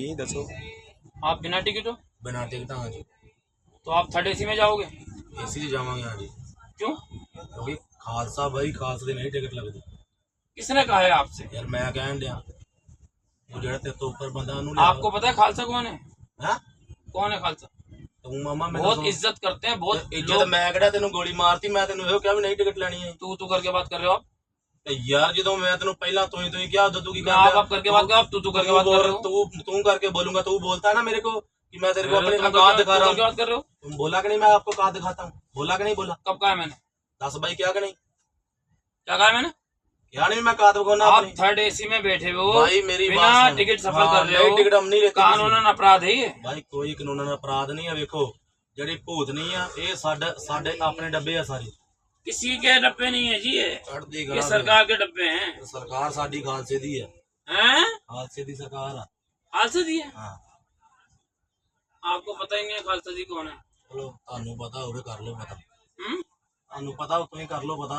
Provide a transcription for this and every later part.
ਜੀ ਦੱਸੋ आप बिना टिकट हो ਬਿਨਾਂ ਟਿਕਟਾਂ ਹਾਂ ਜੀ तो आप थर्ड एसी में जाओगे ਏਸੀ 'ਚ ਜਾਵਾਂਗੇ ਹਾਂ ਜੀ क्यों ਕਿਉਂਕਿ ਖਾਲਸਾ ਬਾਈ ਖਾਲਸੇ ਦੀ ਨਹੀਂ ਟਿਕਟ ਲੱਗਦੀ किसने कहा है आपसे ਯਾਰ ਮੈਂ ਕਹਿਣ ਡਿਆ ਉਹ ਜਿਹੜਾ ਤੇ ਤੋਂ ਉੱਪਰ ਬੰਦਾ ਉਹਨੂੰ ਲਿਆ आपको पता है खालसा कौन है ਹੈਂ? कौन है खालसा ਤੂੰ ਮਾਮਾ ਮੈਨੂੰ बहुत ਸੁਣ। इज्जत करते हैं बहुत ਇੱਜ਼ਤ ਮੈਂ ਕਿਹੜਾ ਤੈਨੂੰ ਗੋਲੀ ਮਾਰਤੀ ਮੈਂ ਤੈਨੂੰ ਇਹੋ ਕਿਹਾ ਵੀ ਨਹੀਂ ਟਿਕਟ ਲੈਣੀ ਹੈ तू तू करके बात कर रहे हो आप ਤੇ ਯਾਰ ਜਦੋਂ ਮੈਂ ਤੈਨੂੰ ਪਹਿਲਾਂ ਤੂੰ ਹੀ ਤੂੰ ਹੀ ਕਿਹਾ ਉਦੋਂ ਤੂੰ ਕੀ मैं आप आप करके बात कर आप तू तू करके बात कर रहे हो तू तू करके बोलूंगा तू बोलता है ना मेरे को कि मैं तेरे को अपनी तुम औकात करके- दिखा तुम रहा करके हूँ बात कर रहे हो तुम बोला कि नहीं मैं आपको औकात दिखाता हूँ बोला कि नहीं बोला कब कहा है मैंने दस भाई क्या कि नहीं क्या कहा है मैंने क्या नहीं मैं औकात दिखाना आप अपनी थर्ड एसी में बैठे हुए हो भाई मेरी बिना बात सुनो। टिकट सफर हाँ, कर रहे नहीं, हो टिकट हम नहीं लेते किसी ਕਾਨੂੰਨ ਅਪਰਾਧ ਹੈ ਇਹ ਭਾਈ ਕੋਈ ਕਾਨੂੰਨ ਅਪਰਾਧ ਨਹੀਂ ਆ ਵੇਖੋ ਜਿਹੜੀ ਭੂਤ ਨਹੀਂ ਆ ਇਹ ਸਾਡੇ ਸਾਡੇ ਆਪਣੇ ਡੱਬੇ ਆ ਸਾਰੇ किसी के डब्बे नहीं है जी ये। सरकार के डब्बे हैं। सरकार साड़ी खालसे दी है। खालसे दी सरकार। खालसे दी है? हाँ। आपको पता ही नहीं है खालसा जी कौन है। चलो थानू पता उरे कर लो पता। हम्म? थानू पता तुम कर लो पता।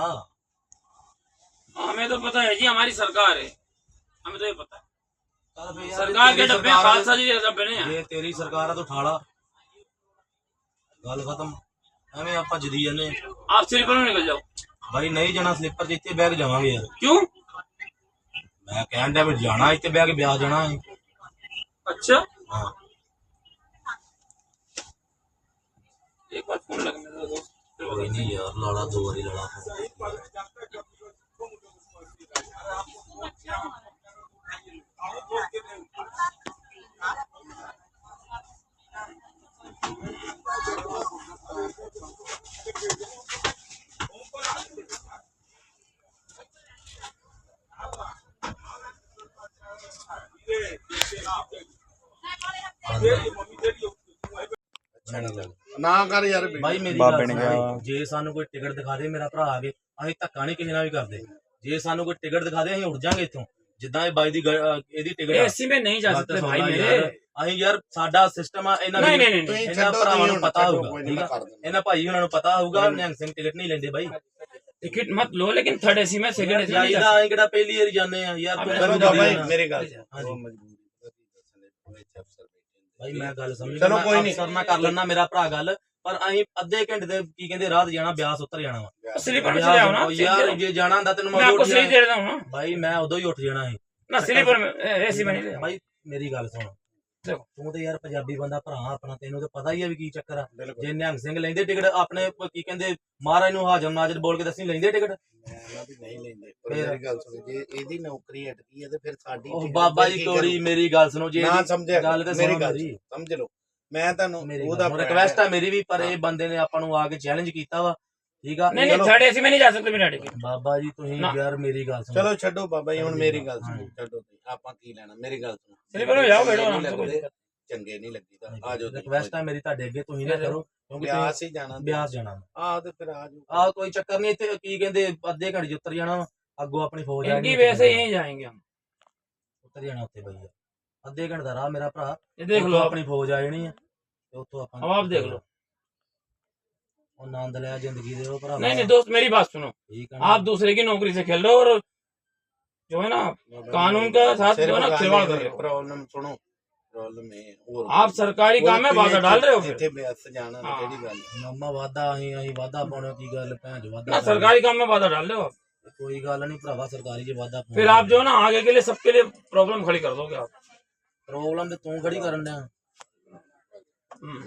हमें तो पता है जी हमारी सरकार है। हमें तो ये पता है। सरकार के डब्बे खालसा जी डब्बे ने ये तेरी सरकार है तो ठाड़ा गल खत्म। ਐਵੇਂ ਆਪਾਂ ਜਦੀ ਜਾਂਦੇ ਆ। आप स्लीपर में निकल जाओ ਬਾਈ ਨਹੀਂ ਜਾਣਾ ਸਲੀਪਰ 'ਚ ਇੱਥੇ ਬੈਗ ਜਾਵਾਂਗੇ ਯਾਰ क्यों ਮੈਂ ਕਹਿਣ ਡਿਆ ਵੀ ਜਾਣਾ ਇੱਥੇ ਬੈਗ ਵਿਆਹ ਜਾਣਾ ਹੈ अच्छा ਹਾਂ एक बार फोन लगने दो दोस्त फिर ਕੋਈ ਨਹੀਂ ਯਾਰ ਲਾਲਾ ਦੋ ਵਾਰੀ ਲਾਲਾ ਨਾ ਕਰ ਯਾਰ ਬਾਈ ਮੇਰੀ ਬਾਬੇ ਗੱਲ ਨੇ ਸੁਣ ਕਿਹਾ- ਜੇ ਸਾਨੂੰ ਕੋਈ ਟਿਕਟ ਦਿਖਾ ਦੇ ਮੇਰਾ ਭਰਾ ਆ ਕੇ ਅਸੀਂ ਧੱਕਾ ਨਹੀਂ ਕਿਸੇ ਨਾਲ ਵੀ ਕਰਦੇ ਜੇ ਸਾਨੂੰ ਕੋਈ ਟਿਕਟ ਦਿਖਾ ਦੇ ਅਸੀਂ ਉੱਡ ਜਾਾਂਗੇ ਇੱਥੋਂ ਜਿੱਦਾਂ ਇਹ ਬਾਈ ਦੀ ਗ- ਅਹ ਇਹਦੀ ਟਿਕਟ ਆ एसी में नहीं जा ਗੱਲ सकते ਤਾਂ ਸੁਣ भाई ਲੈ मेरे ਯਾਰ, ਅਸੀਂ ਯਾਰ ਸਾਡਾ ਸਿਸਟਮ ਆ ਇਹਨਾਂ नहीं ਦੀ- नहीं नहीं नहीं ਤੁਸੀਂ ਇਹਨਾਂ ਛੱਡੋ ਭਰਾਵਾਂ ਨੂੰ ਤੁਸੀਂ ਪਤਾ ਛੱਡੋ, ਹੋਊਗਾ ਕੋਈ ਠੀਕ ਨਹੀਂ ਆ ਕਰ ਦਿੰਦਾ ਇਹਨਾਂ ਭਾਈ ਉਹਨਾਂ ਨੂੰ ਪਤਾ ਹੋਊਗਾ ਨਿਹੰਗ ਸਿੰਘ ਟਿਕਟ ਨਹੀਂ ਲੈਂਦੇ ਬਾਈ टिकट मत लो लेकिन थर्ड एसी में सेकंड एसी में नहीं जा ਜਾਈਦਾ ਅਸੀਂ ਕਿਹੜਾ ਪਹਿਲੀ ਵਾਰ ਜਾਂਦੇ ਆ ਯਾਰ ਤੂੰ ਅਬੇ ਮੈਨੂੰ ਚਲੋ ਜਦੀ ਬਾਈ ਨਾ- ਮੇਰੀ ਗੱਲ ਸੁਣ। ਹਾਂਜੀ। ਉਹ ਮਜਬੂਰੀ ਦਾ ਕੀ ਦੱਸਣੇ, ਉਹਦੇ ਚ ਅਫਸਰ ਬੈਠੇ ਨੇ। ਭਾਈ ਮੈਂ ਗੱਲ ਸਮਝ ਚਲੋ ਗਿਆ, ਕੋਈ ਮੈਂ ਨਹੀਂ। ਅਫਸਰ ਨਾਲ ਕਰ ਲੈਣਾ ਮੇਰਾ ਭਰਾ ਗੱਲ ਪਰ ਅਸੀਂ ਅੱਧੇ ਘੰਟੇ ਦੇ ਕੀ ਕਹਿੰਦੇ ਰਾਤ ਜਾਣਾ ਬਿਆਸ ਉਤਰ ਜਾਣਾ ਵਾ स्लीपर में चले आओ ना ਬਿਆਸ- ਯਾਰ ਜੇ ਜਾਣਾ ਹੁੰਦਾ ਤੈਨੂੰ मैं ਮੈਂ आपको ਉੱਠ सही ਜਾਣਾ दे रहा हूँ ना ਭਾਈ ਮੈਂ ਉਦੋਂ ਹੀ ਉੱਠ ਜਾਣਾ ਸੀ ना स्लीपर में एसी में नहीं ले ਭਾਈ ਮੇਰੀ ਗੱਲ ਸੁਣ ਦੇਖੋ। ਤੂੰ ਤੇ ਯਾਰ ਪੰਜਾਬੀ ਬੰਦਾ ਭਰਾ ਆਪਣਾ ਤੈਨੂੰ ਤੇ ਪਤਾ ਹੀ ਆ ਵੀ ਕੀ ਚੱਕਰ ਆ। ਜੇ ਨਿਹੰਗ ਸਿੰਘ ਲੈਂਦੇ ਟਿਕਟ ਆਪਣੇ ਕੀ ਕਹਿੰਦੇ ਮਹਾਰਾਜ ਨੂੰ ਹਾਜ਼ਮ ਨਾਜ਼ਰ ਬੋਲ ਕੇ ਦੱਸੀ ਲੈਂਦੇ ਟਿਕਟ। ਪਰ ਬਾਬਾ ਜੀ ਕੀ ਮੇਰੀ ਗੱਲ ਸੁਣੋ ਜੇ ਨਾ ਸਮਝਿਆ ਗੱਲ ਤੇ ਮੇਰੀ ਗੱਲ ਮੇਰੀ। ਸਮਝ ਲਓ। ਮੈਂ ਤੁਹਾਨੂੰ ਉਹਦਾ ਰਿਕਵੈਸਟ ਆ ਮੇਰੀ ਵੀ ਪਰ ਇਹ ਬੰਦੇ ਨੇ ਆਪਾਂ ਨੂੰ ਆ ਕੇ ਚੈਲੰਜ ਕੀਤਾ ਵਾ ਠੀਕ ਆ? ਨਹੀਂ ਨਹੀਂ ਚਲੋ। ਥਰਡ ਮੈਂ ਨਹੀਂ ਜਾ ਸਕਦਾ ਬਿਨਾਂ ਟਿਕਟ। ਬਾਬਾ ਜੀ ਤੁਸੀਂ ਯਾਰ ਮੇਰੀ ਗੱਲ ਸੁਣੋ। ਚਲੋ ਛੱਡੋ ਬਾਬਾ ਜੀ ਹੁਣ ਮੇਰੀ ਗੱਲ ਸੁਣੋ। ਛੱਡੋ ਆਪਾਂ ਕੀ ਲੈਣਾ ਮੇਰੀ ਗੱਲ ਸੁਣੋ। स्लीपर में जाओ बैठो ਚੰਗੇ आराम ਨਹੀਂ से कोई ਲੱਗਦੇ, दिक्कत ਚੰਗੇ ਨਹੀਂ ਲੱਗੀਦਾ ਆ ਜਾਓ ਰਿਕਵੈਸਟ ਆ ਮੇਰੀ ਤੁਹਾਡੇ ਅੱਗੇ ਤੁਸੀਂ ਨਾ ਕਰੋ ਕਿਉਂਕਿ ਤੁਸੀਂ ਬਿਆਸ ਹੀ ਜਾਣਾ ਬਿਆਸ ਜਾਣਾ ਆ ਤੇ ਫਿਰ ਆ ਜਾਓ ਆ ਕੋਈ ਚੱਕਰ ਨਹੀਂ ਇੱਥੇ ਕੀ ਕਹਿੰਦੇ ਅੱਧੇ ਘੰਟੇ 'ਚ ਉਤਰ ਜਾਣਾ ਵਾ ਅੱਗੋਂ ਆਪਣੀ ਫੌਜ ਆ इनकी वजह से यहीं जाएंगे हम ਉਤਰ ਜਾਣਾ ਉੱਥੇ ਬਈ ਅੱਧੇ ਘੰਟੇ ਦਾ ਰਾਹ ਮੇਰਾ ਭਰਾ ये देख ਉੱਥੋਂ लो आप ਆਪਣੀ ਫੌਜ ਆ ਜਾਣੀ ਆ ਤੇ ਉੱਥੋਂ ਆਪਾਂ अब आप देख लो ਉਹ ਆਨੰਦ ਲਿਆ ਜ਼ਿੰਦਗੀ ਦੇ ਉਹ ਭਰਾ नहीं नहीं दोस्त मेरी बात सुनो ਠੀਕ ਆ ਨਾ? आप दूसरे की नौकरी से खेल रहे हो और जो है ना कानून का साथ जो है ना खिलवाड़ कर रहे हो ਪ੍ਰੋਬਲਮ ਸੁਣੋ ਪ੍ਰੋਬਲਮ ਇਹ ਹੋਰ आप सरकारी काम में बाधा डाल रहे हो फिर ਇੱਥੇ ਬਿਆਸ ਜਾਣਾ ਹਾਂ। ਕਿਹੜੀ ਗੱਲ ਮਾਮਾ ਵਾਦਾ ਅਸੀਂ ਅਸੀਂ ਵਾਦਾ ਪਾਉਣਾ ਕੀ ਗੱਲ ਭੈਣ ਜੋ ਵਾਦਾ ना सरकारी काम में बाधा डाल रहे हो आप ਕੋਈ ਗੱਲ ਨਹੀਂ ਭਰਾਵਾ ਸਰਕਾਰੀ 'ਚ ਵਾਦਾ फिर आप जो है ना आगे के लिए सबके लिए प्रॉब्लम खड़ी कर दोगे आप ਪ੍ਰੋਬਲਮ ਤੇ ਤੂੰ ਖੜੀ ਕਰਨ ਡਿਆ हम्म।